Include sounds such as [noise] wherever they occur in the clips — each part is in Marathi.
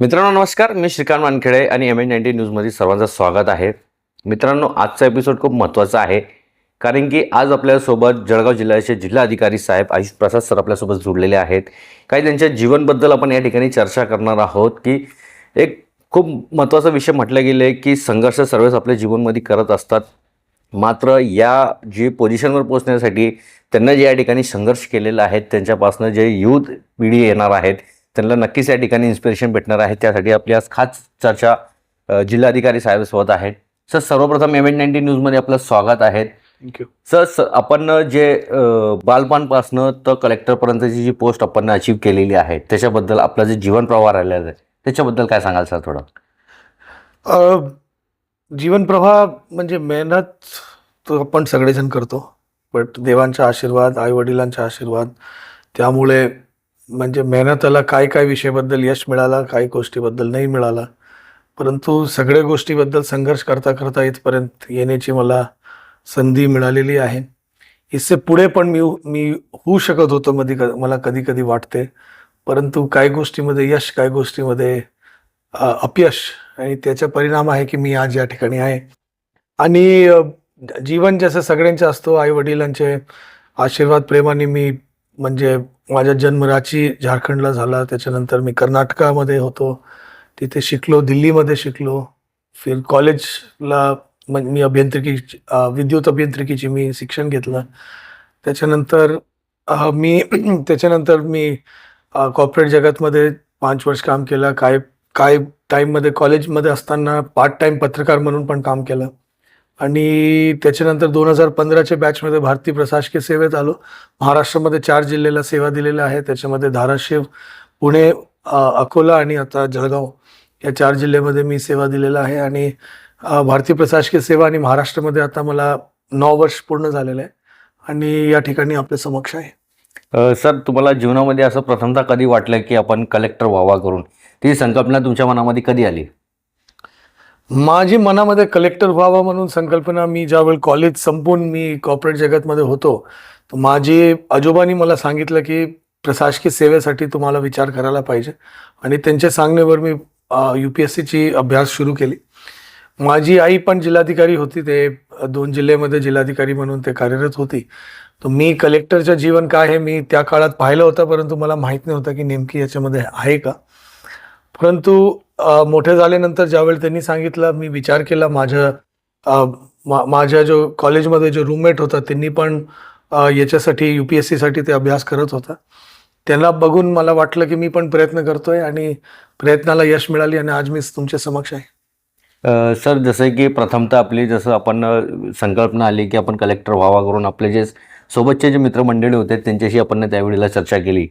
मित्रांनो नमस्कार. मी श्रीकांत वानखेडे आणि एम एन नाईन्टी न्यूजमध्ये सर्वांचं स्वागत आहे. मित्रांनो आजचा एपिसोड खूप महत्त्वाचा आहे. कारण की आज आपल्यासोबत जळगाव जिल्ह्याचे जिल्हा अधिकारी साहेब आयुष प्रसाद सर आपल्यासोबत जुडलेले आहेत. काही त्यांच्या जीवनबद्दल आपण या ठिकाणी चर्चा करणार आहोत की एक खूप महत्त्वाचा विषय म्हटलं गेलं की संघर्ष सर्वच आपल्या जीवनमध्ये करत असतात. मात्र या जी पोझिशनवर पोहोचण्यासाठी त्यांना जे या ठिकाणी संघर्ष केलेला आहे त्यांच्यापासून जे युथ पिढी येणार आहेत त्यांना नक्कीच या ठिकाणी इन्स्पिरेशन भेटणार आहे. त्यासाठी आपली आज खास चर्चा जिल्हाधिकारी साहेब सोबत आहेत सर सर्वप्रथम एम एन नाईन्टी न्यूजमध्ये आपलं स्वागत आहे. थँक्यू सर आपण जे बालपणापासनं तर कलेक्टरपर्यंतची जी पोस्ट आपण अचीव केलेली आहे त्याच्याबद्दल आपलं जे जीवन प्रवाह राहिलेला आहे त्याच्याबद्दल काय सांगाल सर थोडं? जीवन प्रवाह म्हणजे मेहनत तो आपण सगळेजण करतो. बट देवांचा आशीर्वाद आई वडिलांचा आशीर्वाद त्यामुळे म्हणजे मेहनताला काय काय विषयाबद्दल यश मिळाला काय गोष्टीबद्दल नाही मिळाला. परंतु सगळ्या गोष्टीबद्दल संघर्ष करता करता इथपर्यंत येण्याची मला संधी मिळालेली आहे. इससे पुढे पण मी मी होऊ शकत होतो मध्ये मला कधी कधी वाटते. परंतु काही गोष्टीमध्ये यश काही गोष्टीमध्ये अपयश आणि त्याचा परिणाम आहे की मी आज या ठिकाणी आहे. आणि जीवन जसं सगळ्यांचे असतो आई वडिलांचे आशीर्वाद प्रेमाने मी म्हणजे माझा जन्म राची झारखंडला झाला त्याच्यानंतर मी कर्नाटकामध्ये होतो तिथे शिकलो दिल्लीमध्ये शिकलो. फिर कॉलेजला मी अभियांत्रिकी विद्युत अभियांत्रिकीची मी शिक्षण घेतलं. त्याच्यानंतर मी [clears throat] त्याच्यानंतर मी कॉर्पोरेट जगतमध्ये पाच वर्ष काम केलं. काय काय टाईममध्ये कॉलेजमध्ये असताना पार्ट टाईम पत्रकार म्हणून पण काम केलं. आणि त्याच्यानंतर दोन हजार पंधराच्या बॅचमध्ये भारतीय प्रशासकीय सेवेत आलो. महाराष्ट्रामध्ये चार जिल्ह्याला सेवा दिलेल्या आहे त्याच्यामध्ये धाराशिव पुणे अकोला आणि आता जळगाव या चार जिल्ह्यामध्ये मी सेवा दिलेला आहे. आणि भारतीय प्रशासकीय सेवा आणि महाराष्ट्रामध्ये आता मला नऊ वर्ष पूर्ण झालेलं आहे. आणि या ठिकाणी आपल्या समक्ष आहे. सर तुम्हाला जीवनामध्ये असं प्रथमतः कधी वाटलं की आपण कलेक्टर व्हावा करून? ती संकल्पना तुमच्या मनामध्ये कधी आली? माझी मनामध्ये कलेक्टर व्हावा म्हणून संकल्पना मी ज्यावेळी कॉलेज संपून मी कॉर्पोरेट जगतमध्ये होतो तर माझी आजोबांनी मला सांगितलं की प्रशासकीय सेवेसाठी तुम्हाला विचार करायला पाहिजे. आणि त्यांच्या सांगण्यावर मी यू पी एस सीची अभ्यास सुरू केली. माझी आई पण जिल्हाधिकारी होती ते दोन जिल्ह्यामध्ये जिल्हाधिकारी म्हणून ते कार्यरत होती. तर मी कलेक्टरचं जीवन काय आहे मी त्या काळात पाहिलं होतं परंतु मला माहीत नव्हतं की नेमकी याच्यामध्ये आहे का. परंतु मोठे झाल्यानंतर ज्यावेळी त्यांनी सांगितलं मी विचार केला माझ्या मा- माझ्या जो कॉलेजमध्ये जो रूममेट होता त्यांनी पण याच्यासाठी यू पी एस सीसाठी ते अभ्यास करत होता. त्यांना बघून मला वाटलं की मी पण प्रयत्न करतोय आणि प्रयत्नाला यश मिळाली आणि आज मी तुमच्या समक्ष आहे. सर जसं की प्रथमतः आपली जसं आपण संकल्पना आली की आपण कलेक्टर व्हावा करून आपले जे सोबतचे जे मित्रमंडळी होते त्यांच्याशी आपण त्यावेळेला चर्चा केली.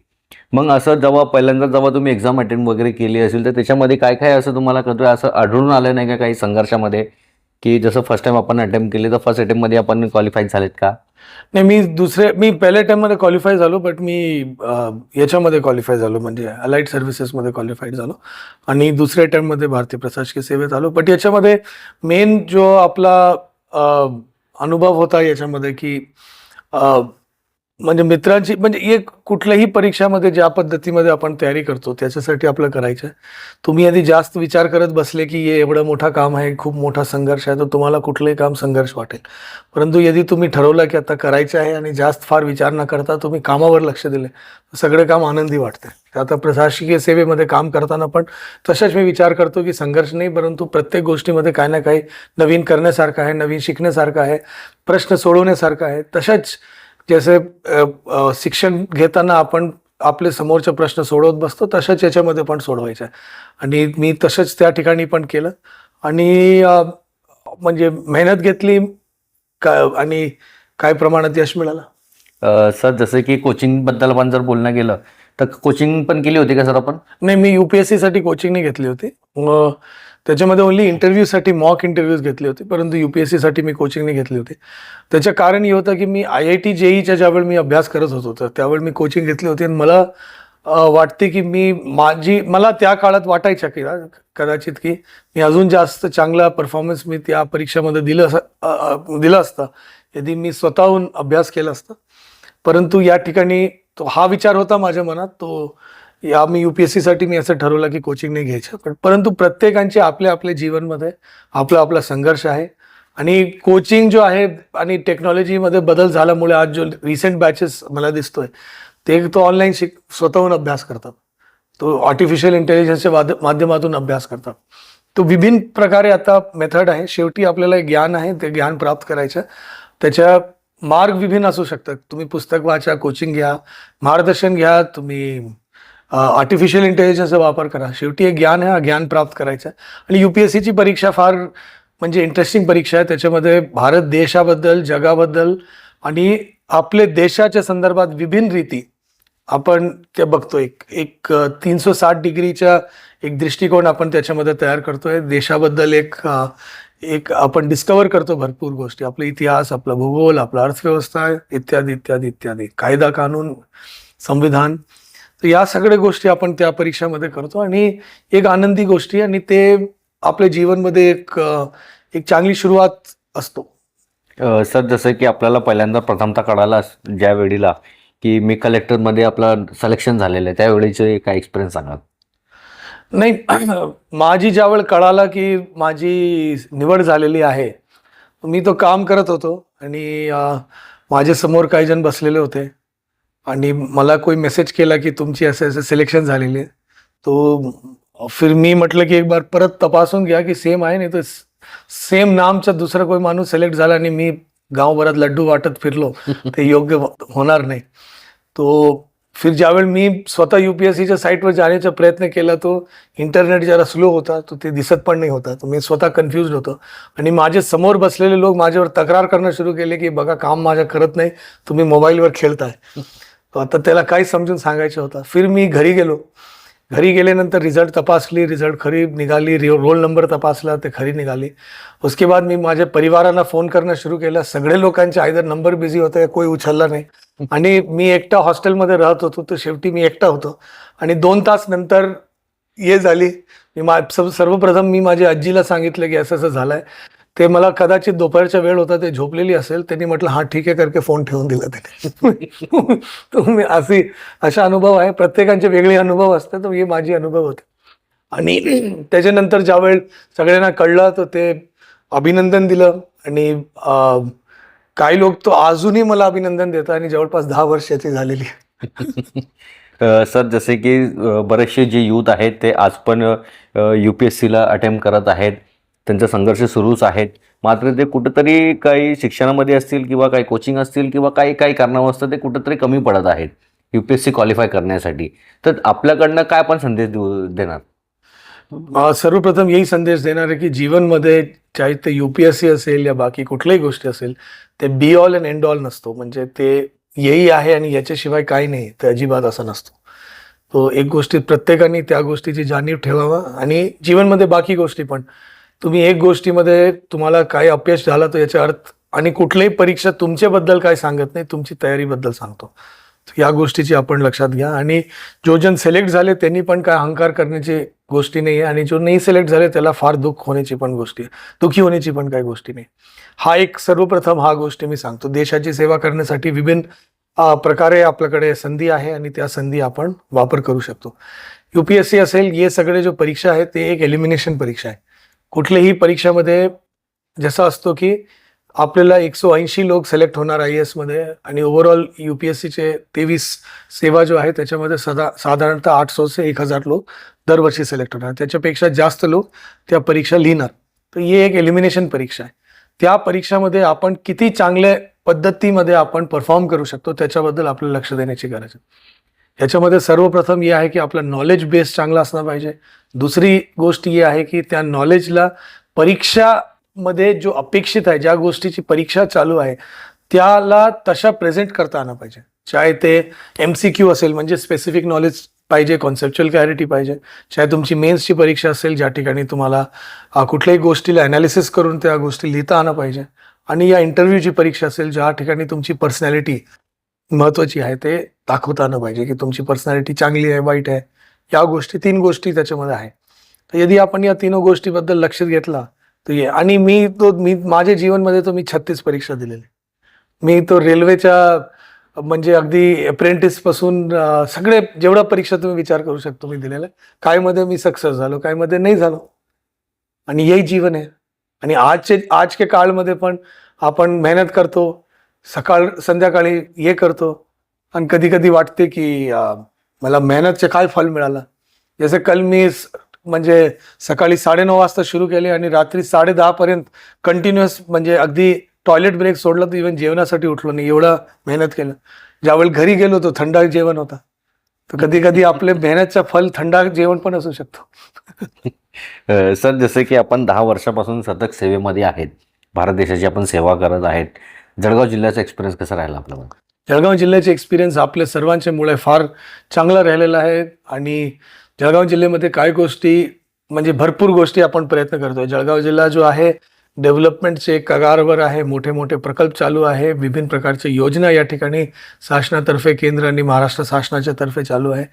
मग असं जेव्हा पहिल्यांदा जेव्हा तुम्ही एक्झाम अटेंड वगैरे केली असेल तर त्याच्यामध्ये काय काय असं तुम्हाला कधी असं आढळून आलं नाही का काही संघर्षामध्ये? की जसं फर्स्ट टाइम आपण अटेम्प्ट केले तर फर्स्ट अटेम्प्टमध्ये आपण क्वालिफाईड झालेत का? नाही मी दुसरे मी पहिल्या टाइममध्ये क्वालिफाय झालो बट मी याच्यामध्ये क्वालिफाय झालो म्हणजे अलाइट सर्व्हिसेसमध्ये क्वालिफाईड झालो. आणि दुसऱ्या टाइममध्ये भारतीय प्रशासकीय सेवेत आलो. बट याच्यामध्ये मेन जो आपला अनुभव होता याच्यामध्ये की म्हणजे मित्रांची म्हणजे एक कुठल्याही परीक्षामध्ये ज्या पद्धतीमध्ये आपण तयारी करतो त्याच्यासाठी आपलं करायचं. आहे तुम्ही आधी जास्त विचार करत बसले की हे एवढं मोठं काम आहे खूप मोठा संघर्ष आहे तर तुम्हाला कुठलंही काम संघर्ष वाटेल. परंतु यदि तुम्ही ठरवलं की आता करायचं आहे आणि जास्त फार विचार न करता तुम्ही कामावर लक्ष दिले तर सगळे काम आनंदी वाटते. आता प्रशासकीय सेवेमध्ये काम करताना पण तसंच मी विचार करतो की संघर्ष नाही परंतु प्रत्येक गोष्टीमध्ये काही ना काही नवीन करण्यासारखं आहे नवीन शिकण्यासारखं आहे प्रश्न सोडवण्यासारखं आहे तसंच जसे शिक्षण घेताना आपण आपले समोरचे प्रश्न सोडवत बसतो तशाच याच्यामध्ये पण सोडवायचं आणि मी तसंच त्या ठिकाणी पण केलं. आणि म्हणजे मेहनत घेतली का आणि काय प्रमाणात यश मिळालं? सर जसं की कोचिंगबद्दल आपण जर बोलणं गेलं तर कोचिंग पण केली होती का सर आपण? नाही मी युपीएससी साठी कोचिंग नाही घेतली होती. त्याच्यामध्ये ओन्ली इंटरव्ह्यूसाठी मॉक इंटरव्ह्यूज घेतले होते परंतु यू पी एससाठी मी कोचिंग नाही घेतली होती. त्याचं कारण हे होतं की मी आय आय टी जेईच्या ज्यावेळी मी अभ्यास करत होतो तर त्यावेळी मी कोचिंग घेतली होती. आणि मला वाटते की मी माझी मला त्या काळात वाटायच्या की कदाचित की मी अजून जास्त चांगला परफॉर्मन्स मी त्या परीक्षेमध्ये दिलं असं दिलं असतं. यदि मी स्वतःहून अभ्यास केला असता. परंतु या ठिकाणी तो हा विचार होता माझ्या मनात तो या मी यूपीएससीसाठी मी असं ठरवलं की कोचिंग नाही घ्यायचं. पण परंतु प्रत्येकांचे आपल्या आपल्या जीवनमध्ये आपला आपला संघर्ष आहे. आणि कोचिंग जो आहे आणि टेक्नॉलॉजीमध्ये बदल झाल्यामुळे आज जो रिसेंट बॅचेस मला दिसतोय ते तो ऑनलाईन शिक स्वतःहून अभ्यास करतात. तो आर्टिफिशियल इंटेलिजन्सच्या माध्यमातून अभ्यास करतात. तो विभिन्न प्रकारे आता मेथड आहे. शेवटी आपल्याला एक ज्ञान आहे ते ज्ञान प्राप्त करायचं. त्याच्या मार्ग विभिन्न असू शकतात. तुम्ही पुस्तक वाचा कोचिंग घ्या मार्गदर्शन घ्या तुम्ही आर्टिफिशियल इंटेलिजन्सचा वापर करा. शेवटी एक ज्ञान आहे हा ज्ञान प्राप्त करायचं आहे. आणि सीची परीक्षा फार म्हणजे इंटरेस्टिंग परीक्षा आहे. त्याच्यामध्ये भारत देशाबद्दल जगाबद्दल आणि आपले देशाच्या संदर्भात विभिन्न रीती आपण ते बघतो एक एक तीनशे साठ डिग्रीच्या एक दृष्टिकोन आपण त्याच्यामध्ये तयार करतोय. देशाबद्दल एक एक आपण डिस्कवर करतो भरपूर गोष्टी. आपला इतिहास आपला भूगोल आपला अर्थव्यवस्था इत्यादी इत्यादी इत्यादी. कायदा कानून संविधान. तर या सगळ्या गोष्टी आपण त्या परीक्षामध्ये करतो आणि एक आनंदी गोष्टी आणि ते आपल्या जीवनमध्ये एक एक चांगली सुरुवात असतो. सर जसं की आपल्याला पहिल्यांदा प्रथमतः कळाला ज्या वेळेला की मी कलेक्टरमध्ये आपलं सिलेक्शन झालेलं आहे त्यावेळेचे काय एक्सपिरियन्स सांगा. नाही [clears throat] माझी ज्यावेळ कळाला की माझी निवड झालेली आहे मी तो काम करत होतो आणि अ, माझ्यासमोर काही जण बसलेले होते. आणि मला कोई मेसेज केला की तुमची असं असं सिलेक्शन झालेली आहे. तो फिर मी म्हटलं की एक बार परत तपासून घ्या की सेम आहे नाही तर सेम नामचा दुसरा कोई माणूस सिलेक्ट झाला आणि मी गावभरात लड्डू वाटत फिरलो [laughs] ते योग्य होणार नाही. तो फिर ज्यावेळी मी स्वतः युपीएससीच्या साईटवर जाण्याचा प्रयत्न केला तो इंटरनेट जरा स्लो होता तो ते दिसत पण नाही होता. तो मी स्वतः कन्फ्युज होतो. आणि माझे समोर बसलेले लोक माझ्यावर तक्रार करणं सुरू केले की बघा काम माझ्या करत नाही तुम्ही मोबाईलवर खेळताय. [laughs] तो आता त्याला काय समजून सांगायचं होतं. फिर मी घरी गेलो. घरी गेल्यानंतर रिझल्ट तपासली रिझल्ट खरी निघाली रि- रोल नंबर तपासला ते खरी निघाली. उसके बाद मी माझ्या परिवाराला फोन करणं सुरू केलं. सगळे लोकांचे आयदर नंबर बिझी होते कोई उचलला नाही. आणि मी एकटा हॉस्टेलमध्ये राहत होतो तर शेवटी मी एकटा होतो. आणि दोन तास नंतर ये झाली. मी मा सर्वप्रथम मी माझ्या आजीला सांगितलं की असं असं झालं आहे ते मला कदाचित दुपारचा वेळ होता ते झोपलेली असेल त्यांनी म्हटलं हा ठीक आहे करके फोन ठेवून दिला त्याने. [laughs] तुम्ही अशी असा अनुभव आहे प्रत्येकांचे वेगळे अनुभव असतात तर हे माझे अनुभव होते. आणि [clears throat] त्याच्यानंतर ज्यावेळी सगळ्यांना कळलं तर ते अभिनंदन दिलं. आणि काही लोक तो अजूनही मला अभिनंदन देतात आणि जवळपास दहा वर्षाची झालेली आहे. [laughs] सर जसे की बरेचसे जे यूथ आहेत ते आज पण यू पी एस सीला अटेम्प्ट करत आहेत. त्यांचा संघर्ष सुरूच आहेत. मात्र ते कुठंतरी काही शिक्षणामध्ये असतील किंवा काही कोचिंग असतील किंवा काही काही कारणावस्था ते कुठंतरी कमी पडत आहेत U P S C qualify करण्यासाठी. तर आपल्याकडनं काय आपण संदेश देऊ देणार? सर्वप्रथम यही संदेश देणार आहे की जीवनमध्ये चाहे ते युपीएससी असेल या बाकी कुठल्याही गोष्टी असेल ते be all and end all नसतो. म्हणजे ते यही आहे आणि याच्याशिवाय काही नाही ते अजिबात असं नसतो. तो एक गोष्टीत प्रत्येकाने त्या गोष्टीची जाणीव ठेवावा आणि जीवनमध्ये बाकी गोष्टी पण. तुम्ही एक गोष्टीमध्ये तुम्हाला काही अपयश झाला तर याचा अर्थ आणि कुठल्याही परीक्षा तुमच्याबद्दल काय सांगत नाही तुमची तयारीबद्दल सांगतो. या गोष्टीची आपण लक्षात घ्या. आणि जो जण सिलेक्ट झाले त्यांनी पण काय अहंकार करण्याची गोष्टी नाही आहे आणि जो नाही सिलेक्ट झाले त्याला फार दुःख होण्याची पण गोष्टी आहे. दुःखी होण्याची पण काही गोष्टी नाही. हा एक सर्वप्रथम हा गोष्टी मी सांगतो. देशाची सेवा करण्यासाठी विभिन्न प्रकारे आपल्याकडे संधी आहे आणि त्या संधी आपण वापर करू शकतो. युपीएससी असेल हे सगळे जो परीक्षा आहे ते एक एलिमिनेशन परीक्षा आहे. कुठल्याही परीक्षामध्ये जसं असतो की आपल्याला एकशे ऐंशी लोक सिलेक्ट होणार आय एसमध्ये आणि ओव्हरऑल सीचे तेवीस सेवा जो आहे त्याच्यामध्ये सदा साधारणतः आठशे से एक हजार लोक दरवर्षी सिलेक्ट होणार. त्याच्यापेक्षा जास्त लोक त्या परीक्षा लिहिणार. तर ही एक एलिमिनेशन परीक्षा आहे. त्या परीक्षामध्ये आपण किती चांगल्या पद्धतीमध्ये आपण परफॉर्म करू शकतो त्याच्याबद्दल आपल्याला लक्ष देण्याची गरज आहे. याच्यामध्ये सर्वप्रथम हे आहे की आपलं नॉलेज बेस चांगला असणं पाहिजे. दुसरी गोष्ट ही आहे की त्या नॉलेजला परीक्षामध्ये जो अपेक्षित आहे ज्या गोष्टीची परीक्षा चालू आहे त्याला तशा प्रेझेंट करता आलं पाहिजे. चाहे ते एम सी क्यू असेल म्हणजे स्पेसिफिक नॉलेज पाहिजे कॉन्सेप्च्युअल क्लॅरिटी पाहिजे. चाहे तुमची मेन्सची परीक्षा असेल ज्या ठिकाणी तुम्हाला कुठल्याही गोष्टीला अनालिसिस करून त्या गोष्टी लिहिता आलं पाहिजे. आणि या इंटरव्ह्यूची परीक्षा असेल ज्या ठिकाणी तुमची पर्सनॅलिटी महत्वाची आहे ते दाखवता आलं पाहिजे की तुमची पर्सनॅलिटी चांगली आहे वाईट आहे. या गोष्टी तीन गोष्टी त्याच्यामध्ये आहे. तर यदी आपण या तीन गोष्टीबद्दल लक्ष घेतला तर ये आणि मी तो मी माझ्या जीवनमध्ये तो मी छत्तीस परीक्षा दिलेली मी तो रेल्वेच्या म्हणजे अगदी अप्रेंटिसपासून सगळे जेवढ्या परीक्षा तुम्ही विचार करू शकतो मी दिलेलं काय मध्ये मी सक्सेस झालो काय मध्ये नाही झालो. आणि यही जीवन आहे. आणि आजचे आज के काळमध्ये पण आपण मेहनत करतो सकाळ संध्याकाळी हे करतो. आणि कधी कधी वाटते की मला मेहनतचे काय फल मिळालं? जसं कल मी म्हणजे सकाळी साडेनऊ वाजता सुरू केले आणि रात्री साडे दहा पर्यंत कंटिन्युअस म्हणजे अगदी टॉयलेट ब्रेक सोडला तर इव्हन जेवणासाठी उठलो नाही. एवढं मेहनत केलं. ज्यावेळी घरी गेलो तो थंड जेवण होता. तर कधी कधी आपले [laughs] मेहनतचं फल थंड जेवण पण असू शकतो. [laughs] सर जसे की आपण दहा वर्षापासून सतत सेवेमध्ये आहेत. भारत देशाची आपण सेवा करत आहेत. जळगाव जिल्ह्याचा एक्सपिरियन्स कसा राहिला आपला मग? जळगाव जिल्ह्याचे एक्सपिरियन्स आपल्या सर्वांच्यामुळे फार चांगला राहिलेला आहे. आणि जळगाव जिल्ह्यामध्ये काय गोष्टी म्हणजे भरपूर गोष्टी आपण प्रयत्न करतोय. जळगाव जिल्हा जो आहे डेव्हलपमेंटचे कगारवर आहे. मोठे मोठे प्रकल्प चालू आहे. विभिन्न प्रकारच्या योजना या ठिकाणी शासनातर्फे केंद्र आणि महाराष्ट्र शासनाच्या तर्फे चालू आहे.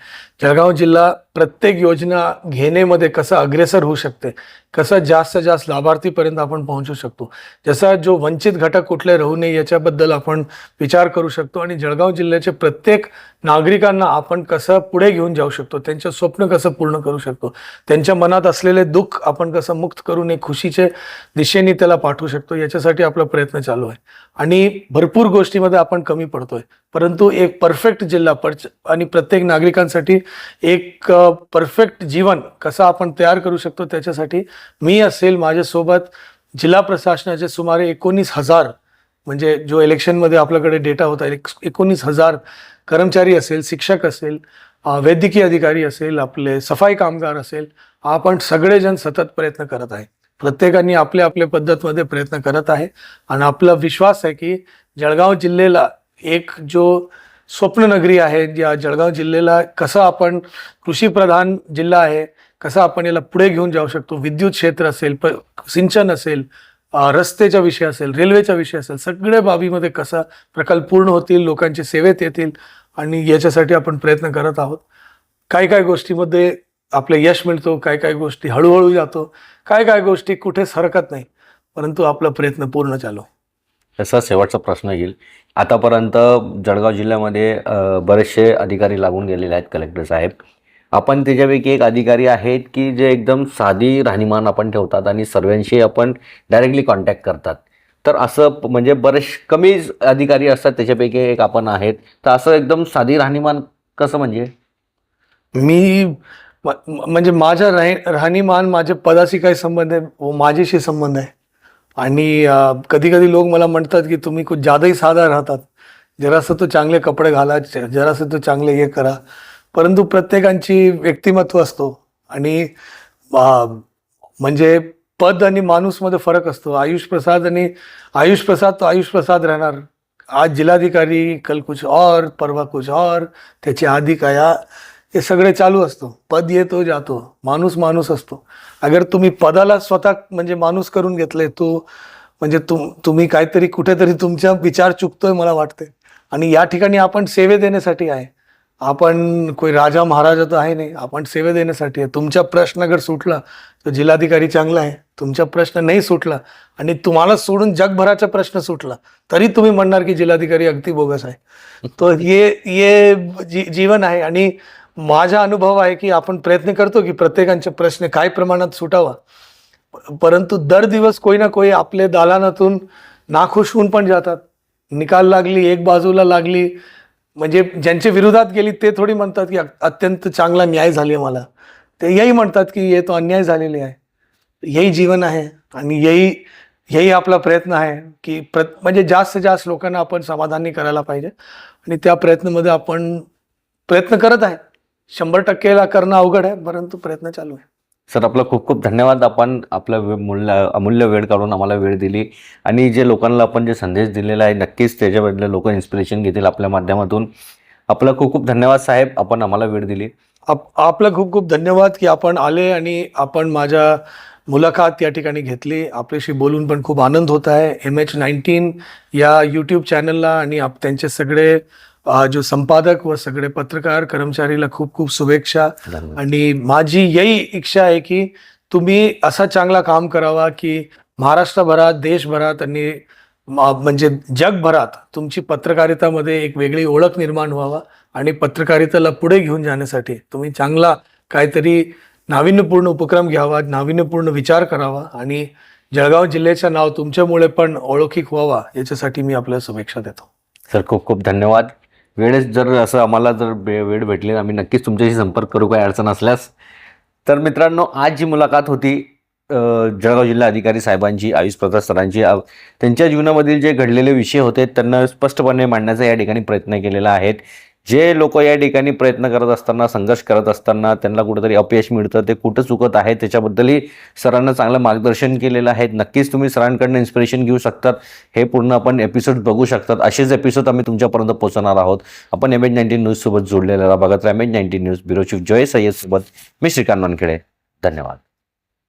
जळगाव जिल्हा प्रत्येक योजना घेण्यामध्ये कसं अग्रेसर होऊ शकते कसं जास्त जास्त लाभार्थीपर्यंत आपण पोहोचू शकतो. जसा जो वंचित घटक कुठले राहू नये याच्याबद्दल आपण विचार करू शकतो आणि जळगाव जिल्ह्याचे प्रत्येक नागरिकांना आपण कसं पुढे घेऊन जाऊ शकतो त्यांचं स्वप्न कसं पूर्ण करू शकतो त्यांच्या मनात असलेले दुःख आपण कसं मुक्त करून एक खुशीचे दिशेने त्याला पाठवू शकतो याच्यासाठी आपला प्रयत्न चालू आहे. आणि भरपूर गोष्टीमध्ये आपण कमी पडतोय. परंतु एक परफेक्ट जिल्हा परच आणि प्रत्येक नागरिकांसाठी एक परफेक्ट जीवन कसं आपण तयार करू शकतो त्याच्यासाठी मी असेल माझ्यासोबत जिल्हा प्रशासनाचे सुमारे एकोणीस हजार म्हणजे जो इलेक्शनमध्ये आपल्याकडे डेटा होता एक- एकोणीस हजार कर्मचारी असेल शिक्षक असेल वैद्यकीय अधिकारी असेल आपले सफाई कामगार असेल आपण सगळेजण सतत प्रयत्न करत आहे. प्रत्येकाने आपल्या आपल्या पद्धतमध्ये प्रयत्न करत आहे. आणि आपला विश्वास आहे की जळगाव जिल्ह्याला एक जो स्वप्ननगरी आहे या जळगाव जिल्ह्याला कसं आपण कृषीप्रधान जिल्हा आहे कसं आपण याला पुढे घेऊन जाऊ शकतो? विद्युत क्षेत्र असेल प सिंचन असेल रस्तेचा विषय असेल रेल्वेचा विषय असेल सगळ्या बाबीमध्ये कसा प्रकल्प पूर्ण होतील लोकांची सेवेत येतील आणि याच्यासाठी आपण प्रयत्न करत आहोत. काय काय गोष्टीमध्ये आपलं यश मिळतो काय काय गोष्टी हळूहळू जातो काय काय गोष्टी कुठे सरकत नाही परंतु आपला प्रयत्न पूर्ण चालू. तसा शेवटचा प्रश्न येईल. आतापर्यंत जळगाव जिल्ह्यामध्ये बरेचसे अधिकारी लागून गेलेले आहेत कलेक्टर साहेब. आपण त्याच्यापैकी एक अधिकारी आहेत की जे एकदम साधी राहणीमान आपण ठेवतात आणि सर्वांशी आपण डायरेक्टली कॉन्टॅक्ट करतात. तर असं प- म्हणजे बरेच कमी अधिकारी असतात त्याच्यापैकी एक आपण आहेत. तर असं एकदम साधी राहणीमान कसं म्हणजे? मी म- म्हणजे माझ्या राह राहणीमान माझ्या पदाशी काही संबंध आहे व माझ्याशी संबंध आहे. आणि कधी कधी लोक मला म्हणतात की तुम्ही खूप जादाही साधा राहतात. जरासं तो चांगले कपडे घाला जरासं तो चांगले हे करा. परंतु प्रत्येकांची व्यक्तिमत्व असतो. आणि म्हणजे पद आणि माणूसमध्ये फरक असतो. आयुष प्रसाद आणि आयुष प्रसाद तो आयुष प्रसाद राहणार. आज जिल्हाधिकारी कल कुछ और परवा कुछ और त्याची आधी काया हे सगळे चालू असतो. पद येतो जातो. माणूस माणूस असतो. अगर तुम्ही पदाला स्वतः म्हणजे माणूस करून घेतले तो म्हणजे तुम तुम्ही काहीतरी कुठेतरी तुमचा विचार चुकतोय मला वाटते आणि या ठिकाणी आपण सेवे देण्यासाठी आहे. आपण कोई राजा महाराजा तर आहे नाही. आपण सेवे देण्यासाठी आहे. तुमचा प्रश्न अगर सुटला तर जिल्हाधिकारी चांगला आहे. तुमचा प्रश्न नाही सुटला आणि तुम्हाला सोडून जगभराचा प्रश्न सुटला तरी तुम्ही म्हणणार की जिल्हाधिकारी अगदी बोगस आहे. तर ये ये जी, जीवन आहे आणि माझा अनुभव आहे की आपण प्रयत्न करतो की प्रत्येकांचे प्रश्न काय प्रमाणात सुटावा. परंतु दर दिवस कोई ना कोई आपले दालानातून नाखुश होऊन पण जातात. निकाल लागली एक बाजूला लागली म्हणजे ज्यांच्या विरोधात गेली ते थोडी म्हणतात की अत्यंत चांगला न्याय झाले मला. ते यही म्हणतात की हे तो अन्याय झालेले आहे. यही जीवन आहे आणि यही हेही आपला प्रयत्न आहे की प्र म्हणजे जास्त जास्त लोकांना आपण समाधानी करायला पाहिजे. आणि त्या प्रयत्नामध्ये आपण प्रयत्न करत आहे. शंभर टक्केला करणं अवघड आहे परंतु प्रयत्न चालू आहे. सर आपलं खूप खूप धन्यवाद. आपण आपला वे- मूल्य अमूल्य वेळ काढून आम्हाला वेळ दिली आणि जे लोकांना आपण जे संदेश दिलेला आहे नक्कीच त्याच्याबद्दल लोक इन्स्पिरेशन घेतील आपल्या माध्यमातून. आपलं खूप खूप धन्यवाद साहेब. आपण आम्हाला वेळ दिली. आप आपलं खूप खूप धन्यवाद की आपण आले आणि आपण माझ्या मुलाखत या ठिकाणी घेतली. आपल्याशी बोलून पण खूप आनंद होत आहे. एम एच नाईन्टीन या यूट्यूब चॅनलला आणि आप त्यांचे सगळे जो संपादक व सगळे पत्रकार कर्मचारीला खूप खूप शुभेच्छा. आणि माझी यही इच्छा आहे की तुम्ही असा चांगला काम करावा की महाराष्ट्रभरात देशभरात आणि म्हणजे जगभरात तुमची पत्रकारितामध्ये एक वेगळी ओळख निर्माण व्हावा आणि पत्रकारितेला पुढे घेऊन जाण्यासाठी तुम्ही चांगला काहीतरी नाविन्यपूर्ण उपक्रम घ्यावा नाविन्यपूर्ण विचार करावा आणि जळगाव जिल्ह्याचं नाव तुमच्यामुळे पण ओळखीक व्हावा याच्यासाठी मी आपल्याला शुभेच्छा देतो. सर खूप खूप धन्यवाद. वेळेस जर असं आम्हाला जर वे- वेळ भेटली आम्ही नक्कीच तुमच्याशी संपर्क करू काही अडचण असल्यास. तर मित्रांनो आज जी मुलाखत होती जळगाव जिल्हा अधिकारी साहेबांची आयुष प्रसाद सरांची त्यांच्या जीवनामधील जे घडलेले विषय होते त्यांना स्पष्टपणे मांडण्याचा या ठिकाणी प्रयत्न केलेला आहे. जे लोक या ठिकाणी प्रयत्न करत असताना संघर्ष करत असताना त्यांना कुठेतरी अपयश मिळतं ते कुठं चुकत आहे त्याच्याबद्दलही सरांना चांगलं मार्गदर्शन केलेलं आहे. नक्कीच तुम्ही सरांकडनं इन्स्पिरेशन घेऊ शकतात. हे पूर्ण आपण एपिसोड बघू शकतात. असेच एपिसोड आम्ही तुमच्यापर्यंत पोहोचणार आहोत. आपण एम एच नाईन्टीन न्यूजसोबत जोडलेला बघत M H nineteen news bureau chief Jay सय्यदसोबत मी श्रीकांत वानखेडे. धन्यवाद.